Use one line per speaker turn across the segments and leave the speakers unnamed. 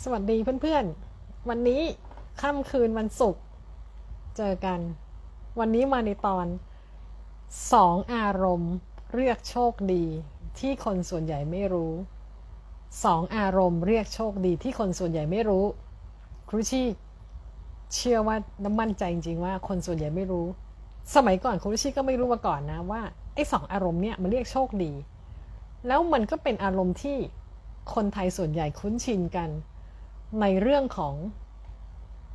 สวัสดีเพื่อนๆ วันนี้ค่ำคืนวันศุกร์เจอกัน วันนี้มาในตอนสองอารมณ์เรียกโชคดีที่คนส่วนใหญ่ไม่รู้สองอารมณ์เรียกโชคดีที่คนส่วนใหญ่ไม่รู้ ครูชีเชื่อว่าน้ำมั่นใจจริงๆว่าคนส่วนใหญ่ไม่รู้ สมัยก่อนครูชีก็ไม่รู้มาก่อนนะว่าไอ้สองอารมณ์เนี่ยมันเรียกโชคดี แล้วมันก็เป็นอารมณ์ที่คนไทยส่วนใหญ่คุ้นชินกัน ในเรื่องของ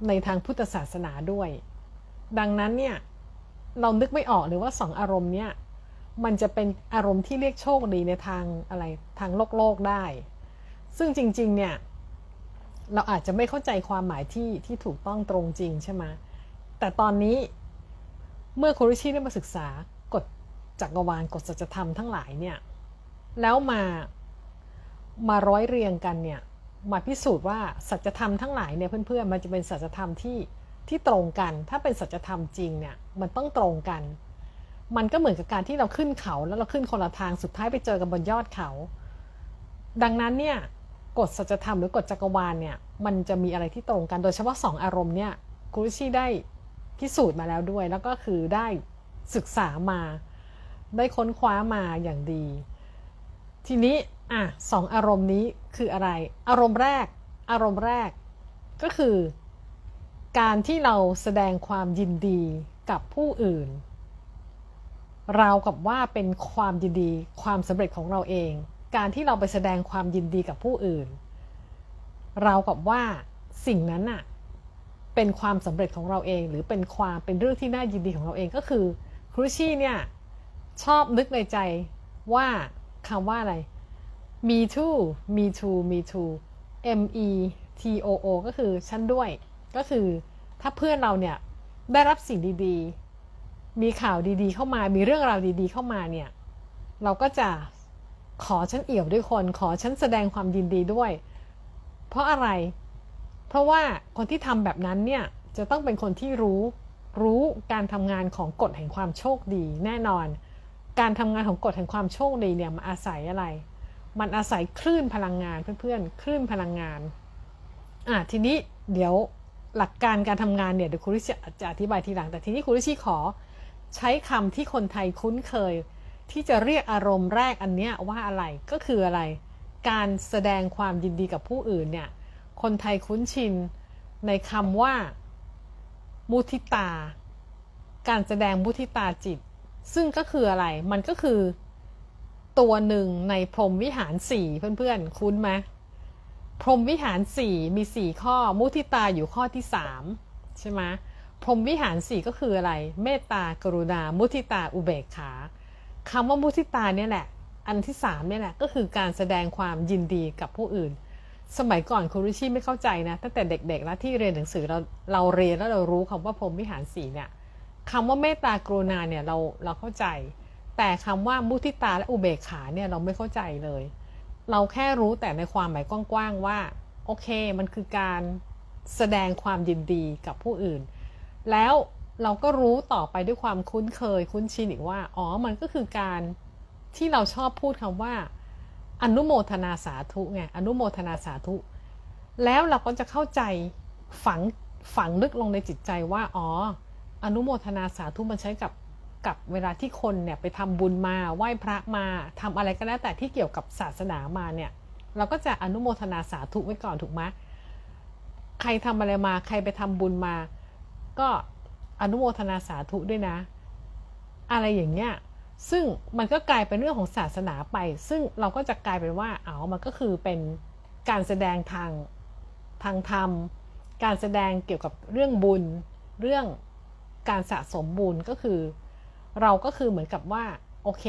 ในทางพุทธศาสนาด้วย ดังนั้นเนี่ยเรานึกไม่ออกเลยว่าสองอารมณ์เนี่ยมันจะเป็นอารมณ์ที่เรียกโชคดีในทางอะไรทางโลกโลกได้ ซึ่งจริง ๆ เนี่ย เราอาจจะไม่เข้าใจความหมายที่ที่ถูกต้องตรงจริงใช่ไหมแต่ตอนนี้เมื่อโคริชิได้มาศึกษากฎจักรวาลกฎสัจธรรมทั้งหลายเนี่ย แล้วมามาร้อยเรียงกันเนี่ย มาพิสูจน์ว่าสัจธรรมทั้งหลายเนี่ยเพื่อนๆมันจะเป็นสัจธรรมที่ที่ตรงกัน ถ้าเป็นสัจธรรมจริงเนี่ยมันต้องตรงกัน มันก็เหมือนกับการที่เราขึ้นเขาแล้วเราขึ้นคนละทางสุดท้ายไปเจอกันบนยอดเขา ดังนั้นเนี่ยกฎสัจธรรมหรือกฎจักรวาลเนี่ยมันจะมีอะไรที่ตรงกันโดยเฉพาะสองอารมณ์เนี่ยกุริชิได้พิสูจน์มาแล้วด้วย แล้วก็คือได้ศึกษามา ได้ค้นคว้ามาอย่างดี ทีนี้ อะสองอารมณ์นี้คืออะไร อารมณ์แรก อารมณ์แรกก็คือ การที่เราแสดงความยินดีกับผู้อื่น ราวกับว่าเป็นความยินดีความสำเร็จของเราเอง การที่เราไปแสดงความยินดีกับผู้อื่น ราวกับว่าสิ่งนั้นน่ะเป็นความสำเร็จของเราเอง หรือเป็นความเป็นเรื่องที่น่ายินดีของเราเองก็คือครูชี่เนี่ยชอบนึกในใจว่าคำว่าอะไร me too me too me too m e t o o ก็คือฉันด้วย ก็คือถ้าเพื่อนเราเนี่ยได้รับสิ่งดีๆ มีข่าวดีๆ เข้ามา มีเรื่องราวดีๆ เข้ามาเนี่ย เราก็จะขอฉันเอี่ยวด้วยคน ขอฉันแสดงความยินดีด้วย เพราะอะไร เพราะว่าคนที่ทำแบบนั้นเนี่ย จะต้องเป็นคนที่รู้ รู้การทำงานของกฎแห่งความโชคดีแน่นอน การทำงานของกฎแห่งความโชคดีเนี่ยมาอาศัยอะไร มันอาศัยคลื่นพลังงานเพื่อนๆ คลื่นพลังงาน อะทีนี้เดี๋ยวหลักการการทำงานเนี่ยเดี๋ยวคุณริชิจะอธิบายทีหลัง แต่ทีนี้คุณริชิขอใช้คำที่คนไทยคุ้นเคย ที่จะเรียกอารมณ์แรกอันเนี้ยว่าอะไรก็คืออะไร การแสดงความยินดีกับผู้อื่นเนี่ยคนไทยคุ้นชินในคำว่า มุทิตา การแสดงมุทิตาจิต ซึ่งก็คืออะไร มันก็คือ ตัวหนึ่งในพรหมวิหารสี่เพื่อนๆ คุ้นไหมพรหมวิหารสี่มีสี่ข้อ มุทิตาอยู่ข้อที่สามใช่ไหมพรหมวิหารสี่ก็คืออะไร เมตตากรุณา มุทิตาอุเบกขาคำว่ามุทิตาเนี่ยแหละ อันที่สามเนี่ยแหละก็คือการแสดงความยินดีกับผู้อื่น สมัยก่อนคุณริชี่ไม่เข้าใจนะตั้งแต่เด็กๆแล้วที่เรียนหนังสือเราเราเรียนแล้วเรารู้คำว่าพรหมวิหารสี่เนี่ยคำว่าเมตตากรุณาเนี่ยเราเราเข้าใจ แต่คำว่ามุทิตาและอุเบกขาเนี่ยเราไม่เข้าใจเลย เราแค่รู้แต่ในความหมายกว้างๆว่า โอเค มันคือการแสดงความยินดีกับผู้อื่น แล้วเราก็รู้ต่อไปด้วยความคุ้นเคยคุ้นชินอีกว่า อ๋อ มันก็คือการที่เราชอบพูดคำว่า อนุโมทนาสาธุไง อนุโมทนาสาธุ แล้วเราก็จะเข้าใจฝังฝังลึกลงในจิตใจว่า อ๋อ อนุโมทนาสาธุมันใช้กับ กับเวลาที่คนเนี่ยไปทำบุญมาไหว้พระมาทำอะไรก็แล้วแต่ที่เกี่ยวกับศาสนามาเนี่ย เราก็จะอนุโมทนาสาธุไว้ก่อนถูกไหมใครทำอะไรมาใครไปทำบุญมา ก็อนุโมทนาสาธุด้วยนะ อะไรอย่างเงี้ยซึ่งมันก็กลายเป็นเรื่องของศาสนาไป ซึ่งเราก็จะกลายเป็นว่าเอ๋อมันก็คือเป็นการแสดงทางทางธรรม การแสดงเกี่ยวกับเรื่องบุญ เรื่องการสะสมบุญก็คือ เราก็คือเหมือนกับว่า โอเค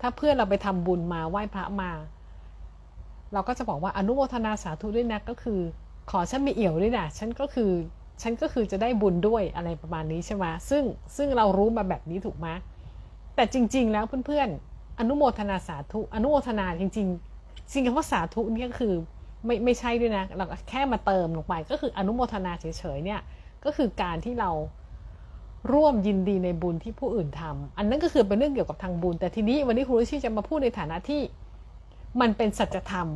ถ้าเพื่อนเราไปทำบุญมาไหว้พระมา เราก็จะบอกว่าอนุโมทนาสาธุด้วยนะก็คือ ขอฉันมีเอี่ยวด้วยนะฉันก็คือฉันก็คือจะได้บุญด้วยอะไรประมาณนี้ใช่ไหมซึ่งซึ่งเรารู้มาแบบนี้ถูกไหมแต่จริง ๆ แล้วเพื่อนๆ อนุโมทนาสาธุ อนุโมทนาจริงๆจริงคำว่าสาธุนี่ก็คือไม่ไม่ใช่ด้วยนะ เราแค่มาเติมลงไปก็คืออนุโมทนาเฉยๆเนี่ยก็คือการที่เรา ร่วมยินดีในบุญที่ผู้อื่นทำอันนั้นก็คือเป็นเรื่องเกี่ยวกับทางบุญ แต่ทีนี้วันนี้ครูชิจะมาพูดในฐานะที่มันเป็นสัจธรรม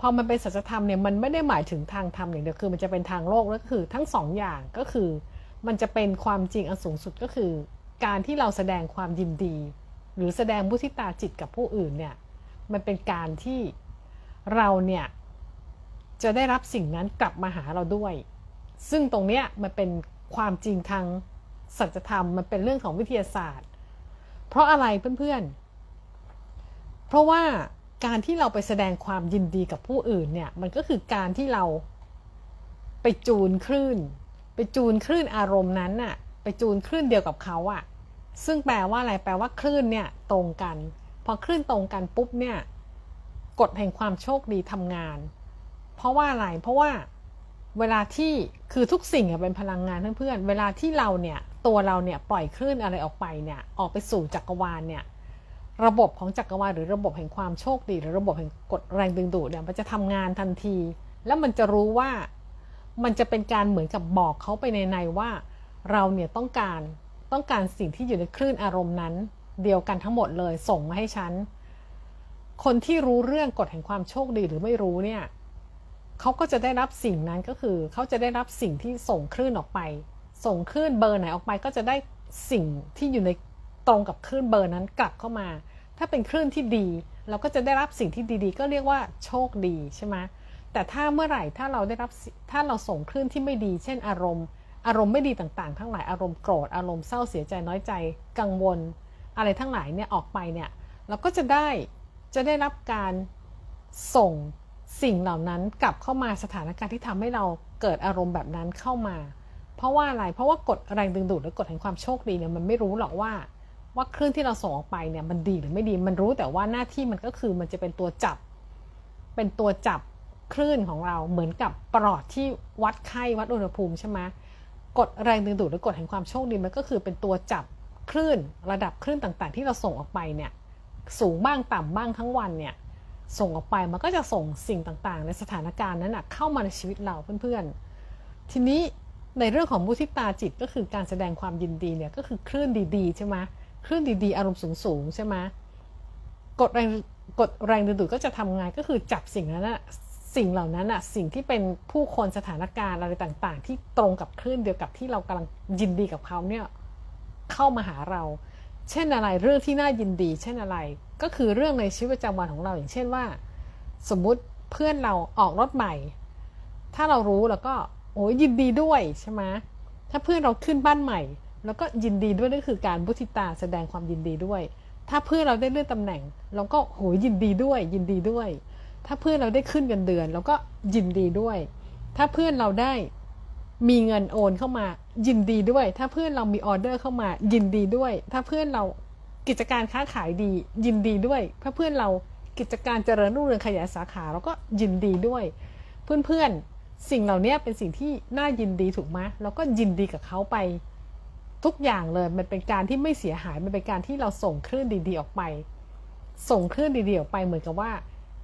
พอมันเป็นสัจธรรมเนี่ยมันไม่ได้หมายถึงทางธรรมอย่างเดียวคือมันจะเป็นทางโลกแล้วก็คือทั้งสองอย่างก็คือ มันจะเป็นความจริงอันสูงสุดก็คือ การที่เราแสดงความยินดี หรือแสดงมุทิตาจิตกับผู้อื่นเนี่ยมันเป็นการที่เราเนี่ยจะได้รับสิ่งนั้นกลับมาหาเราด้วย ซึ่งตรงเนี้ยมันเป็นความจริงทาง สัจธรรมมันเป็นเรื่องของวิทยาศาสตร์ เพราะอะไรเพื่อนๆ เพราะว่าการที่เราไปแสดงความยินดีกับผู้อื่นเนี่ยมันก็คือการที่เราไปจูนคลื่น ไปจูนคลื่นอารมณ์นั้นน่ะไปจูนคลื่นเดียวกับเขาอะซึ่งแปลว่าอะไรแปลว่าคลื่นเนี่ยตรงกัน พอคลื่นตรงกันปุ๊บเนี่ยกฎแห่งความโชคดีทำงาน เพราะว่าอะไรเพราะว่าเวลาที่คือทุกสิ่งอะเป็นพลังงานเพื่อนๆเวลาที่เราเนี่ย ตัวเราเนี่ยปล่อยคลื่นอะไรออกไปเนี่ยออกไปสู่จักรวาลเนี่ยระบบของจักรวาลหรือระบบแห่งความโชคดี หรือระบบแห่งกฎแรงดึงดูดเนี่ยมันจะทำงานทันที แล้วมันจะรู้ว่ามันจะเป็นการเหมือนกับบอกเขาไปในในว่า เราเนี่ยต้องการต้องการสิ่งที่อยู่ในคลื่นอารมณ์นั้น เดียวกันทั้งหมดเลยส่งมาให้ฉันคนที่รู้เรื่องกฎแห่งความโชคดีหรือไม่รู้เนี่ยเขาก็จะได้รับสิ่งนั้นก็คือเขาจะได้รับสิ่งที่ส่งคลื่นออกไป ส่งคลื่นเบอร์ไหนออกไปก็จะได้สิ่งที่อยู่ในตรงกับคลื่นเบอร์นั้นกลับเข้ามา ถ้าเป็นคลื่นที่ดี เราก็จะได้รับสิ่งที่ดีๆ ก็เรียกว่าโชคดีใช่ไหมแต่ถ้าเมื่อไหร่ถ้าเราได้รับถ้าเราส่งคลื่นที่ไม่ดี เช่นอารมณ์ อารมณ์ไม่ดีต่างๆ ทั้งหลายอารมณ์โกรธอารมณ์เศร้าเสียใจน้อยใจกังวล อะไรทั้งหลายเนี่ยออกไปเนี่ยเราก็จะได้จะได้รับการส่งสิ่งเหล่านั้นกลับเข้ามาสถานการณ์ที่ทำให้เราเกิดอารมณ์แบบนั้นเข้ามา เพราะว่าอะไรเพราะว่ากฎแรงดึงดูดหรือกฎแห่งความโชคดีเนี่ยมันไม่รู้หรอกว่า ว่าคลื่นที่เราส่งออกไปเนี่ยมันดีหรือไม่ดี มันรู้แต่ว่าหน้าที่มันก็คือมันจะเป็นตัวจับ เป็นตัวจับคลื่นของเราเหมือนกับปลอดที่วัดไข้วัดอุณหภูมิใช่ไหมกฎแรงดึงดูดหรือกฎแห่งความโชคดีมันก็คือเป็นตัวจับคลื่นระดับคลื่นต่างๆ ที่เราส่งออกไปเนี่ยสูงบ้างต่ำบ้างทั้งวันเนี่ยส่งออกไปมันก็จะส่งสิ่งต่างๆ ในสถานการณ์นั้นนะเข้ามาในชีวิตเราเพื่อนๆ ทีนี้ ในเรื่องของมุทิตาจิตก็คือการแสดงความยินดีเนี่ยก็คือคลื่นดีๆใช่ไหมคลื่นดีๆ อารมณ์สูงๆใช่ไหมกดแรงกดแรงดึงดูดก็จะทำงานก็คือจับสิ่งนั้นนะสิ่งเหล่านั้นอะสิ่งที่เป็นผู้คนสถานการณ์อะไรต่างๆ ที่ตรงกับคลื่นเดียวกับที่เรากำลังยินดีกับเขาเนี่ยเข้ามาหาเรา เช่นอะไรเรื่องที่น่ายินดี เช่นอะไรก็คือเรื่องในชีวิตประจำวันของเราอย่างเช่นว่า สมมุติเพื่อนเราออกรถใหม่ ถ้าเรารู้แล้วก็ โอ้ยยินดีด้วยใช่ไหมถ้าเพื่อนเราขึ้นบ้านใหม่ แล้วก็ยินดีด้วยนั่นคือการบุติตาแสดงความยินดีด้วย ถ้าเพื่อนเราได้เลื่อนตำแหน่ง เราก็โหยยินดีด้วย ยินดีด้วย ถ้าเพื่อนเราได้ขึ้นเงินเดือนเราก็ยินดีด้วย ถ้าเพื่อนเราได้มีเงินโอนเข้ามายินดีด้วย ถ้าเพื่อนเรามีออเดอร์เข้ามายินดีด้วย ถ้าเพื่อนเรากิจการค้าขายดี ยินดีด้วยเพื่อเพื่อนเรากิจการเจริญรุ่งเรืองขยายสาขาเราก็ยินดีด้วย เพื่อนๆ สิ่งเหล่านี้เป็นสิ่งที่น่ายินดีถูกไหมเราก็ยินดีกับเขาไปทุกอย่างเลย มันเป็นการที่ไม่เสียหาย มันเป็นการที่เราส่งคลื่นดีๆออกไป ส่งคลื่นดีๆออกไปเหมือนกับว่า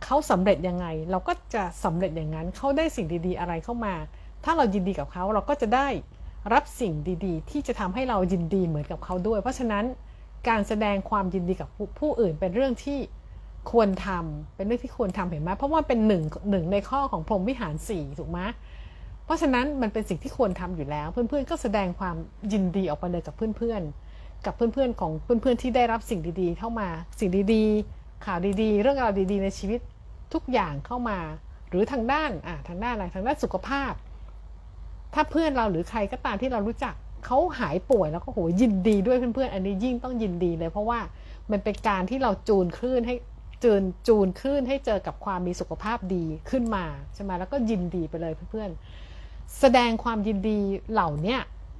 เขาสำเร็จยังไง เราก็จะสำเร็จอย่างนั้น เขาได้สิ่งดีๆอะไรเข้ามา ถ้าเรายินดีกับเขาเราก็จะได้รับสิ่งดีๆ ที่จะทำให้เรายินดีเหมือนกับเขาด้วย เพราะฉะนั้นการแสดงความยินดีกับผู้อื่นเป็นเรื่องที่ ควรทำเป็นเรื่องที่ควรทำเห็นไหมเพราะว่าเป็นหนึ่งหนึ่งในข้อของพรหมวิหารสี่ถูกไหมเพราะฉะนั้นมันเป็นสิ่งที่ควรทำอยู่แล้ว เพื่อนๆก็แสดงความยินดีออกไปเลยกับเพื่อนๆ กับเพื่อนๆของเพื่อนๆที่ได้รับสิ่งดีๆ เข้ามาสิ่งดีๆ ข่าวดีๆ เรื่องราวดีๆ ในชีวิตทุกอย่างเข้ามา หรือทางด้านอะทางด้านอะไรทางด้านสุขภาพ ถ้าเพื่อนเราหรือใครก็ตามที่เรารู้จักเขาหายป่วยแล้วก็โหยินดีด้วยเพื่อนๆ อันนี้ยิ่งต้องยินดีเลย เพราะว่ามันเป็นการที่เราจูนคลื่นให้ จูนจูนคลื่นให้เจอกับความมีสุขภาพดีขึ้นมาใช่ไหมแล้วก็ยินดีไปเลยเพื่อนๆ แสดงความยินดีเหล่านี้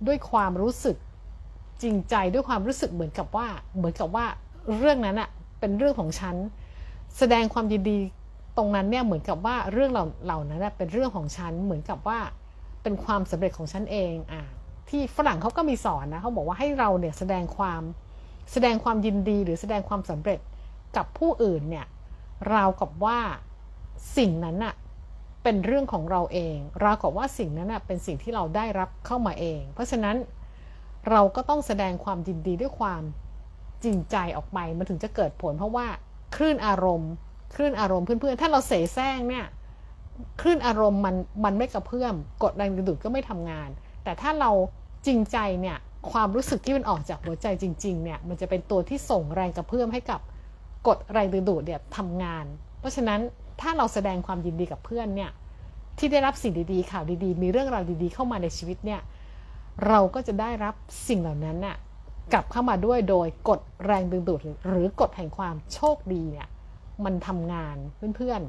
ด้วยความรู้สึกจริงใจด้วยความรู้สึกเหมือนกับว่าเหมือนกับว่าเรื่องนั้นอะเป็นเรื่องของฉัน แสดงความยินดีตรงนั้นเนี่ยเหมือนกับว่าเรื่องเหล่าเหล่านั้นเป็นเรื่องของฉันเหมือนกับว่าเป็นความสำเร็จของฉันเองอ่าที่ฝรั่งเขาก็มีสอนนะเขาบอกว่าให้เราเนี่ยแสดงความแสดงความยินดีหรือแสดงความสำเร็จ กับผู้อื่นเนี่ยราวกับว่าสิ่งนั้นอะเป็นเรื่องของเราเองราวกับว่าสิ่งนั้นอะเป็นสิ่งที่เราได้รับเข้ามาเอง เพราะฉะนั้นเราก็ต้องแสดงความยินดีด้วยความจริงใจออกไปมันถึงจะเกิดผล เพราะว่าคลื่นอารมณ์ คลื่นอารมณ์เพื่อนๆ ถ้าเราเสแสร้งเนี่ยคลื่นอารมณ์มันมันไม่กระเพื่อมกดแรงดึงดูดก็ไม่ทำงาน แต่ถ้าเราจริงใจเนี่ยความรู้สึกที่มันออกจากหัวใจจริง ๆเนี่ยมันจะเป็นตัวที่ส่งแรงกระเพื่อมให้กับ กดแรงดึงดูดเนี่ยทำงาน เพราะฉะนั้นถ้าเราแสดงความยินดีกับเพื่อนเนี่ยที่ได้รับสิ่งดีๆ ข่าวดีๆ มีเรื่องราวดีๆ เข้ามาในชีวิตเนี่ยเราก็จะได้รับสิ่งเหล่านั้นน่ะกลับเข้ามาด้วยโดยกดแรงดึงดูดหรือกดแห่งความโชคดีเนี่ยมันทำงานเพื่อน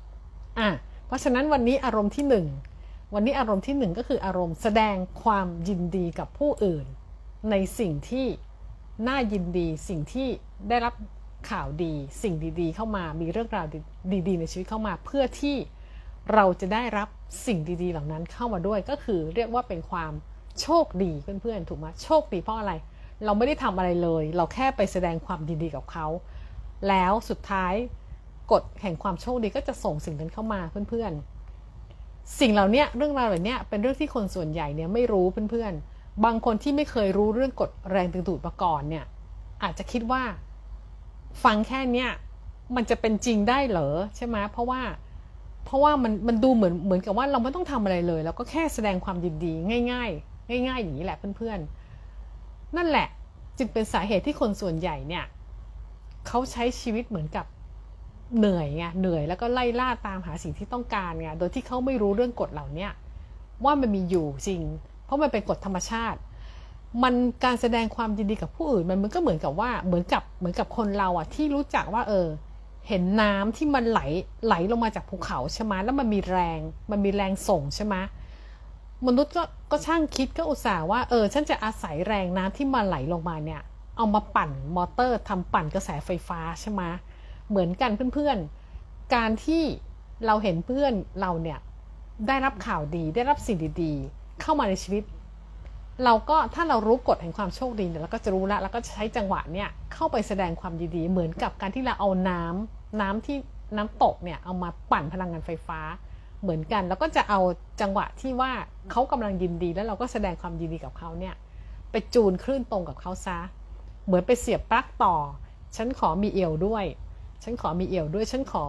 ๆอะเพราะฉะนั้นวันนี้อารมณ์ที่หนึ่งวันนี้อารมณ์ที่หนึ่งก็คืออารมณ์แสดงความยินดีกับผู้อื่น ในสิ่งที่น่ายินดีสิ่งที่ได้รับ ข่าวดี สิ่งดีๆ เข้ามามีเรื่องราวดีๆ ในชีวิตเข้ามา เพื่อที่เราจะได้รับสิ่งดีๆ เหล่านั้นเข้ามาด้วยก็คือเรียกว่าเป็นความโชคดีเพื่อนๆถูกไหมโชคดีเพราะอะไร เราไม่ได้ทำอะไรเลย เราแค่ไปแสดงความดีๆกับเขา แล้วสุดท้ายกฎแห่งความโชคดีก็จะส่งสิ่งนั้นเข้ามาเพื่อนๆ สิ่งเหล่านี้เรื่องราวเหล่านี้เป็นเรื่องที่คนส่วนใหญ่เนี่ยไม่รู้เพื่อนๆ บางคนที่ไม่เคยรู้เรื่องกฎแรงดึงดูดมาก่อนเนี่ยอาจจะคิดว่า ฟังแค่เนี้ยมันจะเป็นจริงได้เหรอใช่ไหมเพราะว่าเพราะว่ามันมันดูเหมือนเหมือนกับว่าเราไม่ต้องทำอะไรเลยเราก็แค่แสดงความยินดีง่ายๆ ง่าย ๆ อย่างนี้แหละเพื่อนๆ นั่นแหละจึงเป็นสาเหตุที่คนส่วนใหญ่เนี่ยเขาใช้ชีวิตเหมือนกับเหนื่อยไงเหนื่อยแล้วก็ไล่ล่าตามหาสิ่งที่ต้องการไงโดยที่เขาไม่รู้เรื่องกฎเหล่านี้ว่ามันมีอยู่จริง เพราะมันเป็นกฎธรรมชาติ มันการแสดงความยินดีกับผู้อื่น มันมันก็เหมือนกับว่าเหมือนกับเหมือนกับคนเราอะที่รู้จักว่า เออ เห็นน้ำที่มันไหลไหลลงมาจากภูเขาใช่ไหมแล้วมันมีแรง มันมีแรงส่งใช่ไหมมนุษย์ก็ก็ช่างคิดก็อุตส่าห์ว่าเออฉันจะอาศัยแรงน้ำที่มาไหลลงมาเนี่ย เอามาปั่นมอเตอร์ทำปั่นกระแสไฟฟ้าใช่ไหมเหมือนกันเพื่อนๆ การที่เราเห็นเพื่อนเราเนี่ยได้รับข่าวดีได้รับสิ่งดีๆ เข้ามาในชีวิต เราก็ถ้าเรารู้กฎแห่งความโชคดีเนี่ยเราก็จะรู้ละแล้วก็ใช้จังหวะเนี่ยเข้าไปแสดงความดีๆ เหมือนกับการที่เราเอาน้ำน้ำที่น้ำตกเนี่ยเอามาปั่นพลังงานไฟฟ้า เหมือนกัน แล้วก็จะเอาจังหวะที่ว่าเขากำลังยินดี แล้วเราก็แสดงความยินดีกับเขาเนี่ยไปจูนคลื่นตรงกับเขาซะ เหมือนไปเสียบปลั๊กต่อ ฉันขอมีเอวด้วย ฉันขอมีเอวด้วย ฉันขอ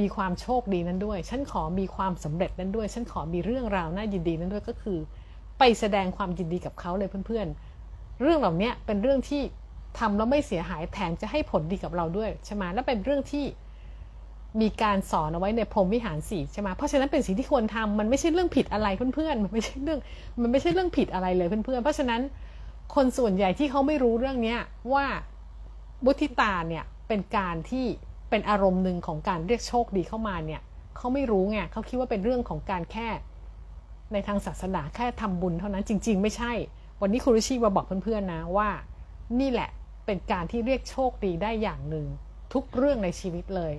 มีความโชคดีนั้นด้วย ฉันขอมีความสำเร็จนั้นด้วย ฉันขอมีเรื่องราวน่ายินดีนั้นด้วยก็คือ ไปแสดงความยินดีกับเขาเลยเพื่อนๆ เรื่องเหล่านี้เป็นเรื่องที่ทำแล้วไม่เสียหายแถมจะให้ผลดีกับเราด้วยใช่ไหมและเป็นเรื่องที่มีการสอนเอาไว้ในพรหมวิหารสี่ใช่ไหมเพราะฉะนั้นเป็นสิ่งที่ควรทำมันไม่ใช่เรื่องผิดอะไรเพื่อนๆ มันไม่ใช่เรื่องมันไม่ใช่เรื่องผิดอะไรเลยเพื่อนๆ เพราะฉะนั้นคนส่วนใหญ่ที่เขาไม่รู้เรื่องนี้ว่าบุติตาเนี่ยเป็นการที่เป็นอารมณ์หนึ่งของการเรียกโชคดีเข้ามาเนี่ยเขาไม่รู้ไงเขาคิดว่าเป็นเรื่องของการแค่ ในทางศาสนาแค่ทำบุญเท่านั้นจริง ๆ ไม่ใช่ วันนี้คุณริชีมาบอกเพื่อนๆนะว่า นี่แหละเป็นการที่เรียกโชคดีได้อย่างหนึ่งทุกเรื่องในชีวิตเลย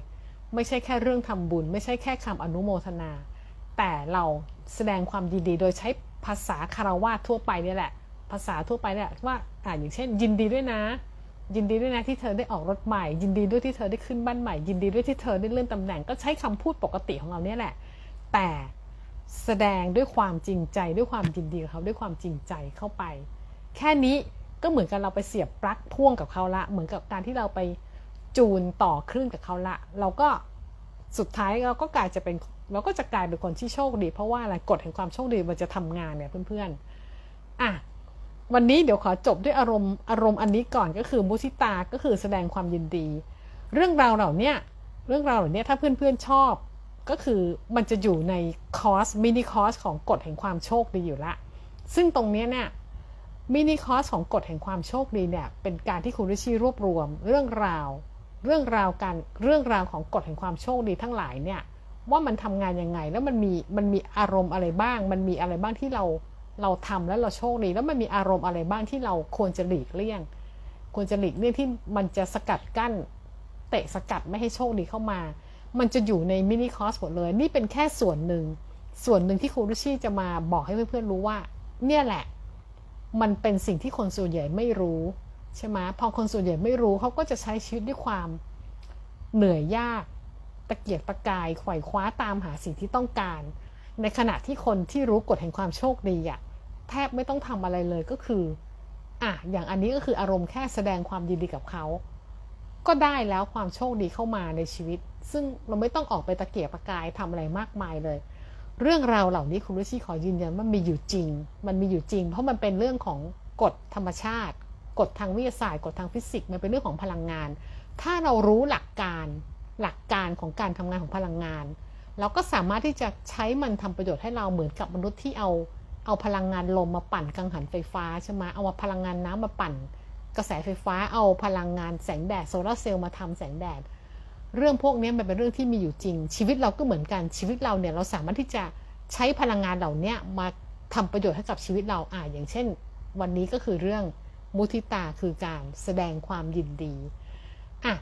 ไม่ใช่แค่เรื่องทำบุญ ไม่ใช่แค่คำอนุโมทนา แต่เราแสดงความยินดีโดยใช้ภาษาคารวะทั่วไปนี่แหละ ภาษาทั่วไปเนี่ยว่าอ่าอย่างเช่น ยินดีด้วยนะ ยินดีด้วยนะที่เธอได้ออกรถใหม่ ยินดีด้วยที่เธอได้ขึ้นบ้านใหม่ ยินดีด้วยที่เธอได้เลื่อนตำแหน่งก็ใช้คำพูดปกติของเราเนี่ยแหละ แต่ แสดงด้วยความจริงใจด้วยความยินดีเขาด้วยความจริงใจเข้าไป แค่นี้ก็เหมือนกับเราไปเสียบปลั๊กพ่วงกับเขาละ เหมือนกับการที่เราไปจูนต่อคลื่นกับเขาละ เราก็สุดท้ายเราก็กลายจะเป็นเราก็จะกลายเป็นคนที่โชคดี เพราะว่าอะไรกฎแห่งความโชคดีมันจะทำงานเนี่ยเพื่อนๆอะวันนี้เดี๋ยวขอจบด้วยอารมณ์อารมณ์อันนี้ก่อนก็คือมุทิตาก็คือแสดงความยินดี เรื่องราวเหล่านี้เรื่องราวเหล่านี้ถ้าเพื่อนๆชอบ ก็คือมันจะอยู่ในคอร์สมินิคอร์สของกฎแห่งความโชคดีอยู่ละ ซึ่งตรงนี้เนี่ยมินิคอร์สของกฎแห่งความโชคดีเนี่ยเป็นการที่คุณริชีรวบรวมเรื่องราว เรื่องราวการเรื่องราวของกฎแห่งความโชคดีทั้งหลายเนี่ยว่ามันทำงานยังไงแล้วมันมีมันมีอารมณ์อะไรบ้าง มันมีอะไรบ้างที่เราเราทำแล้วเราโชคดี แล้วมันมีอารมณ์อะไรบ้างที่เราควรจะหลีกเลี่ยง ควรจะหลีกเลี่ยงที่มันจะสกัดกั้น เตะสกัดไม่ให้โชคดีเข้ามา มันจะอยู่ในมินิคอร์สหมดเลย นี่เป็นแค่ส่วนหนึ่ง ส่วนหนึ่งที่ครูรุชี่จะมาบอกให้เพื่อนๆรู้ว่า เนี่ยแหละ มันเป็นสิ่งที่คนส่วนใหญ่ไม่รู้ใช่ไหมพอคนส่วนใหญ่ไม่รู้เขาก็จะใช้ชีวิตด้วยความเหนื่อยยาก ตะเกียกตะกายไขว่คว้าตามหาสิ่งที่ต้องการ ในขณะที่คนที่รู้กฎแห่งความโชคดีอะแทบไม่ต้องทำอะไรเลยก็คืออะอย่างอันนี้ก็คืออารมณ์แค่แสดงความยินดีกับเขา ก็ได้แล้วความโชคดีเข้ามาในชีวิต ซึ่งเราไม่ต้องออกไปตะเกียกตะกายทำอะไรมากมายเลย เรื่องราวเหล่านี้คุณรุชี่ขอยืนยันว่ามีอยู่จริง มันมีอยู่จริง เพราะมันเป็นเรื่องของกฎธรรมชาติ กฎทางวิทยาศาสตร์ กฎทางฟิสิกส์ มันเป็นเรื่องของพลังงาน ถ้าเรารู้หลักการหลักการของการทำงานของพลังงาน เราก็สามารถที่จะใช้มันทำประโยชน์ให้เราเหมือนกับมนุษย์ที่เอาเอาพลังงานลมมาปั่นกังหันไฟฟ้าใช่ไหมเอาพลังงานน้ำมาปั่น กระแสไฟฟ้าเอาพลังงานแสงแดดโซลาร์เซลล์มาทำแสงแดด เรื่องพวกนี้มันเป็นเรื่องที่มีอยู่จริง ชีวิตเราก็เหมือนกันชีวิตเราเนี่ยเราสามารถที่จะใช้พลังงานเหล่านี้มาทำประโยชน์ให้กับชีวิตเราอ่าอย่างเช่น วันนี้ก็คือเรื่องมุทิตาคือการแสดงความยินดีอะ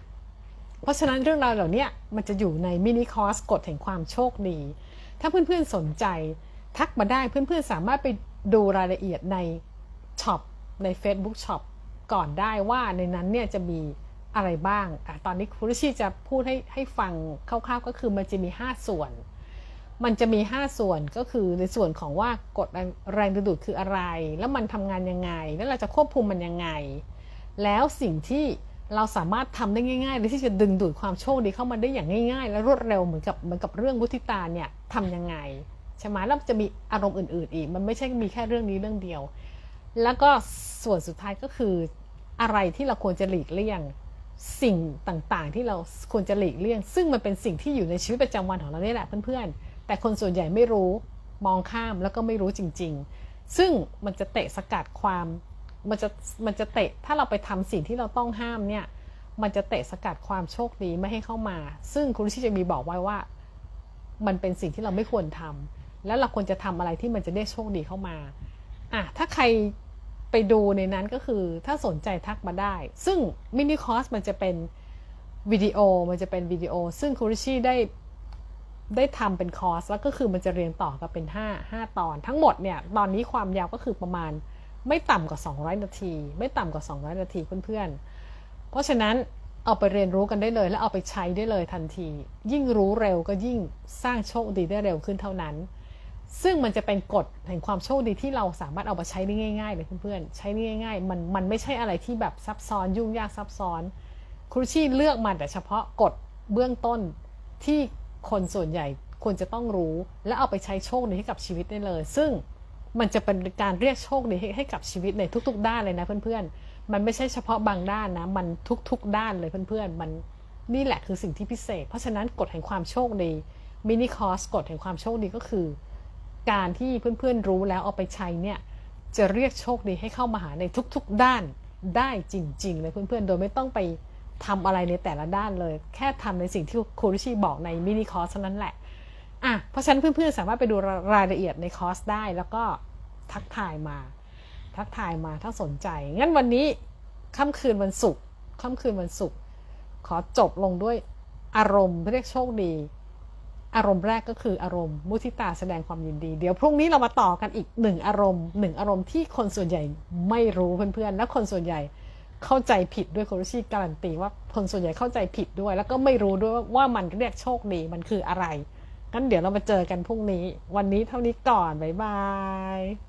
เพราะฉะนั้นเรื่องราวเหล่านี้มันจะอยู่ในมินิคอร์สกฎแห่งความโชคดี ถ้าเพื่อนๆสนใจ ทักมาได้เพื่อนๆสามารถไปดูรายละเอียดในช็อปใน Facebook Shop ก่อนได้ว่าในนั้นเนี่ยจะมี อะไรบ้างอตอนนี้คุณรุชีจะพูดให้ให้ฟังคร่าวๆก็คือมันจะมี 5 ส่วน มันจะมี 5 ส่วนก็คือในส่วนของว่ากฎแรงดึงดูดคืออะไร แล้วมันทำงานยังไง แล้วเราจะควบคุมมันยังไง แล้วสิ่งที่เราสามารถทำได้ง่ายๆหรือที่จะดึงดูดความโชคดีเข้ามาได้อย่างง่าย ๆ และรวดเร็วเหมือนกับเหมือนกับเรื่องมุทิตาเนี่ยทำยังไงใช่ไหมแล้วจะมีอารมณ์อื่น ๆ อีก มันไม่ใช่มีแค่เรื่องนี้เรื่องเดียว แล้วก็ส่วนสุดท้ายก็คืออะไรที่เราควรจะหลีกเลี่ยง สิ่งต่างๆ ที่เราควรจะหลีกเลี่ยง ซึ่งมันเป็นสิ่งที่อยู่ในชีวิตประจำวันของเราเนี่ยแหละเพื่อนๆ แต่คนส่วนใหญ่ไม่รู้มองข้ามแล้วก็ไม่รู้จริง ๆ ซึ่งมันจะเตะสกัดความมันจะมันจะเตะถ้าเราไปทำสิ่งที่เราต้องห้ามเนี่ยมันจะเตะสกัดความโชคดีไม่ให้เข้ามา ซึ่งคุณชิจะมีบอกไว้ว่า มันเป็นสิ่งที่เราไม่ควรทำแล้วเราควรจะทำอะไรที่มันจะได้โชคดีเข้ามาอะถ้าใคร ไปดูในนั้นก็คือถ้าสนใจทักมาได้ ซึ่งมินิคอร์สมันจะเป็นวิดีโอมันจะเป็นวิดีโอ ซึ่งคุริชิได้ได้ทำเป็นคอร์ส แล้วก็คือมันจะเรียงต่อกันเป็น 5 5 ตอน ทั้งหมดเนี่ย ตอนนี้ความยาวก็คือประมาณไม่ต่ำกว่า 200 นาที ไม่ต่ำกว่า 200 นาทีเพื่อนๆ เพราะฉะนั้นเอาไปเรียนรู้กันได้เลย และเอาไปใช้ได้เลยทันที ยิ่งรู้เร็วก็ยิ่งสร้างโชคดีได้เร็วขึ้นเท่านั้น ซึ่งมันจะเป็นกฎแห่งความโชคดีที่เราสามารถเอามาใช้ได้ง่ายๆเลยเพื่อนๆใช้ได้ง่าย ๆ มันมันไม่ใช่อะไรที่แบบซับซ้อนยุ่งยากซับซ้อนครูชี่เลือกมาแต่เฉพาะกฎเบื้องต้นที่คนส่วนใหญ่ควรจะต้องรู้ และเอาไปใช้โชคดีให้กับชีวิตได้เลย ซึ่งมันจะเป็นการเรียกโชคดีให้ให้กับชีวิตในทุก ๆ ด้านเลยนะเพื่อนๆ มันไม่ใช่เฉพาะบางด้านนะ มันทุก ๆ ด้านเลยเพื่อนๆ มันนี่แหละคือสิ่งที่พิเศษ เพราะฉะนั้นกฎแห่งความโชคดีมินิคอร์สกฎแห่งความโชคดีก็คือ การที่เพื่อนๆรู้แล้วเอาไปใช้เนี่ยจะเรียกโชคดีให้เข้ามาหาในทุกๆด้านได้จริงๆเลยเพื่อนๆ โดยไม่ต้องไปทำอะไรในแต่ละด้านเลย แค่ทำในสิ่งที่ครูริชีบอกในมินิคอร์สเท่านั้นแหละอะเพราะฉะนั้นเพื่อนๆ สามารถไปดูรายละเอียดในคอร์สได้แล้วก็ทักทายมา ทักทายมาถ้าสนใจ งั้นวันนี้ค่ำคืนวันศุกร์ค่ำคืนวันศุกร์ขอจบลงด้วยอารมณ์เรียกโชคดี อารมณ์แรกก็คืออารมณ์ มุทิตาแสดงความยินดี เดี๋ยวพรุ่งนี้เรามาต่อกันอีกหนึ่งอารมณ์หนึ่งอารมณ์ที่คนส่วนใหญ่ไม่รู้เพื่อนๆ และคนส่วนใหญ่เข้าใจผิดด้วยโครุชีการันตีว่าคนส่วนใหญ่เข้าใจผิดด้วย แล้วก็ไม่รู้ด้วยว่ามันเรียกโชคดีมันคืออะไรงั้นเดี๋ยวเรามาเจอกันพรุ่งนี้ วันนี้เท่านี้ก่อน บ๊ายบาย